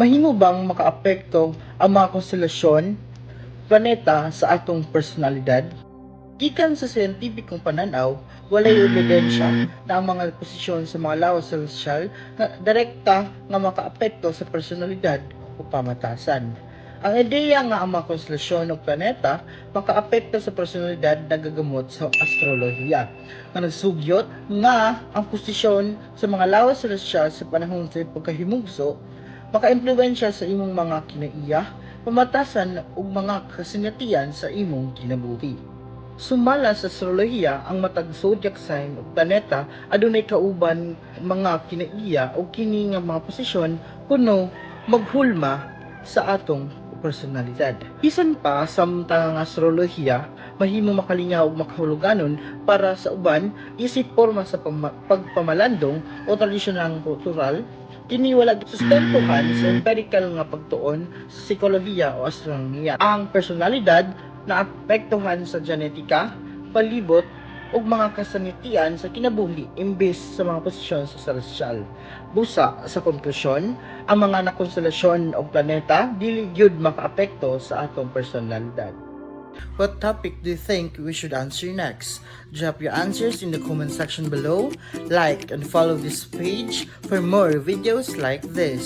Mahimo bang makaapekto ang mga konstelasyon, planeta sa atong personalidad? Gikan sa siyentipikong pananaw, walay ebidensya na ang mga posisyon sa mga lawas celestial na direkta nga makaapekto sa personalidad o pamatasan. Ang ideya nga ang mga konstelasyon o planeta makaapekto sa personalidad nagagamot sa astrolohiya nga nagsugyot nga ang posisyon sa mga lawas celestial sa panahon sa pagkahimugso maka-impluwensya sa imong mga kinaiya, pamatasan ug mga kasinatian sa imong kinabuhi. Sumala sa astrolohiya ang matag zodiac sign o planeta adunay kauban mga kinaiya o kini nga mga posisyon kuno maghulma sa atong personalidad. Bisan pa samtang ang astrolohiya mahimo makalingaw ug makahuluganon para sa uban isip forma sa pama- pagpamalandong o tradisyonal kultural kini wala sustentuhan sa empirical nga pagtuon sa psikolohiya o astronomiya. Ang personalidad na apektuhan sa genetika, palibot, ug mga kasanitian sa kinabuhi imbes sa mga posisyon sa celestial. Busa sa konklusyon, ang mga nakonstelasyon o planeta dili gyud makaapekto sa atong personalidad. What topic do you think we should answer next? Drop your answers in the comment section below. Like and follow this page for more videos like this.